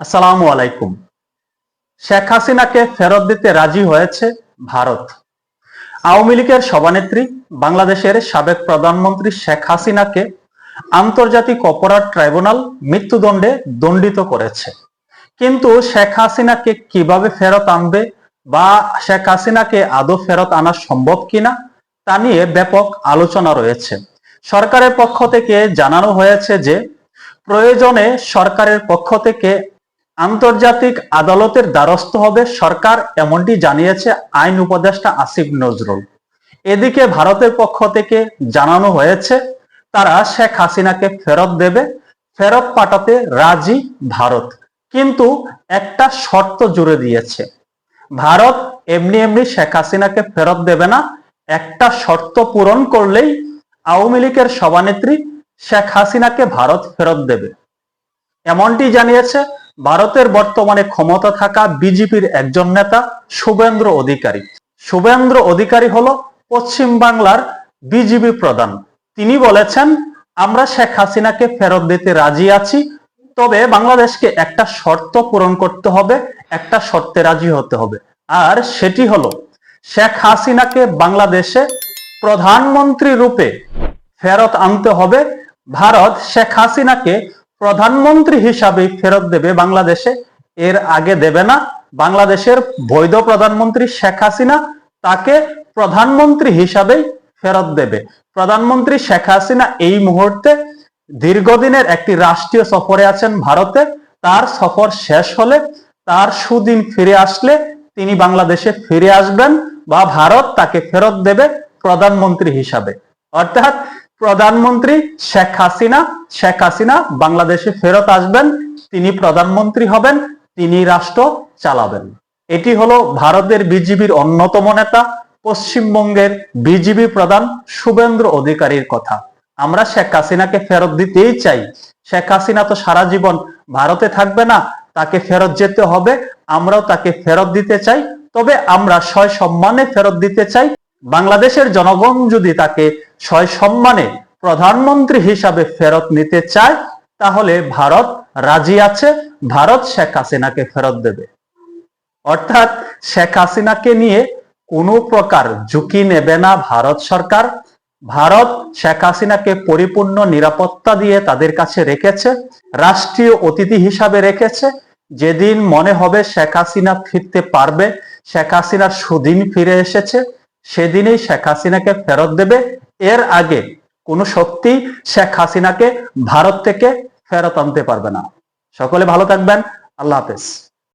আসসালামু আলাইকুম। শেখ হাসিনাকে ফেরত দিতে রাজি হয়েছে ভারত। আওয়ামী লীগের সভানেত্রী, বাংলাদেশের সাবেক প্রধানমন্ত্রী শেখ হাসিনাকে আন্তর্জাতিক অপরাধ ট্রাইব্যুনাল মৃত্যুদণ্ডে দণ্ডিত করেছে। কিন্তু শেখ হাসিনাকে কীভাবে ফেরত আনবে বা শেখ হাসিনাকে আদৌ ফেরত আনা সম্ভব কিনা, তা নিয়ে ব্যাপক আলোচনা রয়েছে। সরকারের পক্ষ থেকে জানানো হয়েছে যে, প্রয়োজনে সরকারের পক্ষ থেকে আন্তর্জাতিক আদালতের দ্বারস্থ হবে সরকার এমনটি জানিয়েছে আইন উপদেষ্টা আসিফ নজরুল। এদিকে ভারতের পক্ষ থেকে জানানো হয়েছে, তারা শেখ হাসিনাকে ফেরত দেবে, ফেরত পাঠাতে রাজি ভারত। কিন্তু একটা শর্ত জুড়ে দিয়েছে, ভারত এমনি এমনি শেখ হাসিনাকে ফেরত দেবে না। একটা শর্ত পূরণ করলেই আওয়ামী লীগের সভানেত্রী শেখ হাসিনাকে ভারত ফেরত দেবে। এমনটি জানিয়েছে ভারতের বর্তমানে ক্ষমতা থাকা বিজেপির একজন নেতা শুভেন্দ্র অধিকারী। শুভেন্দ্র অধিকারী হলো পশ্চিম বাংলার বিজেপি প্রধান। তিনি বলেছেন, আমরা শেখ হাসিনাকে ফেরত দিতে রাজি আছি, তবে বাংলাদেশকে একটা শর্ত পূরণ করতে হবে, একটা শর্তে রাজি হতে হবে। আর সেটি হলো, শেখ হাসিনাকে বাংলাদেশে প্রধানমন্ত্রী রূপে ফেরত আনতে হবে। ভারত শেখ হাসিনাকে প্রধানমন্ত্রী হিসাবে ফেরত দেবে বাংলাদেশে। এর আগে দেবে না। বাংলাদেশের বৈধ প্রধানমন্ত্রী শেখ হাসিনা তাকে প্রধানমন্ত্রী হিসাবেই ফেরত দেবে। প্রধানমন্ত্রী শেখ হাসিনা এই মুহূর্তে দীর্ঘদিনের একটি রাষ্ট্রীয় সফরে আছেন ভারতে। তার সফর শেষ হলে তার সুদিন ফিরে আসলে তিনি বাংলাদেশে ফিরে আসবেন বা ভারত তাকে ফেরত দেবে প্রধানমন্ত্রী হিসাবে। অর্থাৎ প্রধানমন্ত্রী শেখ হাসিনা শেখ হাসিনা বাংলাদেশে ফেরত আসবেন, তিনি প্রধানমন্ত্রী হবেন, তিনি রাষ্ট্র চালাবেন। এটি হলো ভারতের বিজেপির অন্যতম নেতা, পশ্চিমবঙ্গের বিজেপি প্রধান শুভেন্দ্র অধিকারীর কথা। আমরা শেখ হাসিনাকে ফেরত দিতেই চাই। শেখ হাসিনা তো সারা জীবন ভারতে থাকবে না, তাকে ফেরত যেতে হবে, আমরাও তাকে ফেরত দিতে চাই। তবে আমরা সয় সম্মানে ফেরত দিতে চাই। বাংলাদেশের জনগণ যদি তাকে সয় সম্মানে প্রধানমন্ত্রী হিসাবে ফেরত নিতে চায়, তাহলে ভারত রাজি আছে, ভারত শেখ হাসিনাকে ফেরত দেবে। অর্থাৎ শেখ হাসিনাকে নিয়ে কোনো প্রকার ঝুঁকি নেবে না ভারত সরকার। ভারত শেখ হাসিনাকে পরিপূর্ণ নিরাপত্তা দিয়ে তাদের কাছে রেখেছে, রাষ্ট্রীয় অতিথি হিসাবে রেখেছে। যেদিন মনে হবে শেখ হাসিনা ফিরতে পারবে, শেখ হাসিনার সুদিন ফিরে এসেছে, সেদিনেই শেখ হাসিনাকে ফেরত দেবে। এর আগে কোনো শক্তি শেখ হাসিনাকে ভারত থেকে ফেরত আনতে পারবে না। সকলে ভালো থাকবেন। আল্লাহ হাফেজ।